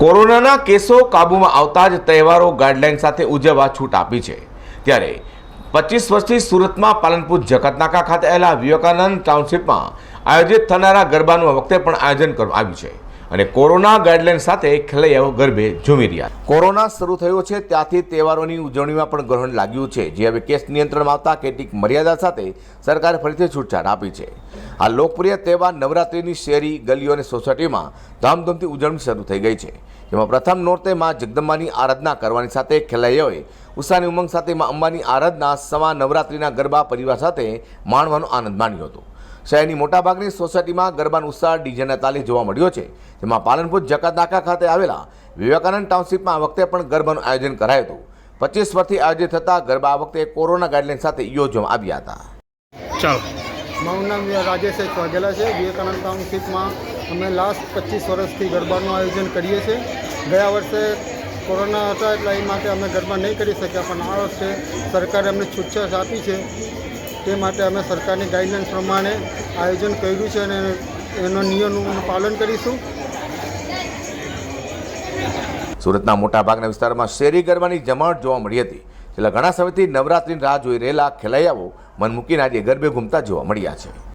કોરોનાના કેસો કાબૂમાં આવતા જ તહેવારો ગાઈડલાઇન સાથે ઉજવવા છૂટ આપી છે. ત્યારે પચીસ વર્ષથી સુરતમાં પાલનપુર જકાતનાકા ખાતે આવેલા વિવેકાનંદ ટાઉનશીપમાં આયોજિત થનારા ગરબાનું વખતે પણ આયોજન કરવામાં આવ્યું છે અને કોરોના ગાઈડલાઇન સાથે ખેલૈયાઓ ગરબે ઝૂમી રહ્યા. કોરોના શરૂ થયો છે ત્યાંથી તહેવારોની ઉજવણીમાં પણ ગ્રહણ લાગ્યું છે. જે હવે કેસ નિયંત્રણમાં આવતા કેટલીક મર્યાદા સાથે સરકારે ફરીથી છૂટછાટ આપી છે. આ લોકપ્રિય તહેવાર નવરાત્રિની શેરી, ગલીઓ અને સોસાયટીમાં ધામધૂમથી ઉજવણી શરૂ થઈ ગઈ છે. જેમાં પ્રથમ નોરતે માં જગદંબાની આરાધના કરવાની સાથે ખેલૈયાઓએ ઉત્સાહની ઉમંગ સાથે માં અંબાની આરાધના સમા નવરાત્રિના ગરબા પરિવાર સાથે માણવાનો આનંદ માણ્યો હતો. શહેરની મોટાભાગની સોસાયટીમાં ગરબાનો ઉત્સાહ ડીજેના તાલે જોવા મળ્યો છે. જેમાં પાલનપુર જકાતનાકા ખાતે આવેલા વિવેકાનંદ ટાઉનશીપમાં આ વખતે પણ ગરબાનું આયોજન કરાયું હતું. પચીસ વર્ષથી આયોજિત થતા ગરબા આ વખતે કોરોના ગાઈડલાઈન સાથે યોજવામાં આવ્યા હતા. ચાલો. મારું નામ રાજેશ એચ વાઘેલા છે. વિવેકાનંદ ટાઉનશીપમાં અમે લાસ્ટ પચીસ વર્ષથી ગરબાનું આયોજન કરીએ છીએ. ગયા વર્ષે કોરોના હતા એટલે એ માટે અમે ગરબા નહીં કરી શક્યા, પણ આ વર્ષે સરકારે અમને છૂટછાટ આપી છે. તે માટે અમે સરકારની ગાઈડલાઇન્સ પ્રમાણે આયોજન કર્યું છે અને એનો નિયમનું પાલન કરીશું. સુરતના મોટાભાગના વિસ્તારમાં શેરી ગરબાની જમાવટ જોવા મળી હતી. છેલ્લા ઘણા સમયથી નવરાત્રિની રાહ જોઈ રહેલા ખેલૈયાઓ મન મૂકીને આજે ગરબે ઘૂમતા જોવા મળ્યા છે.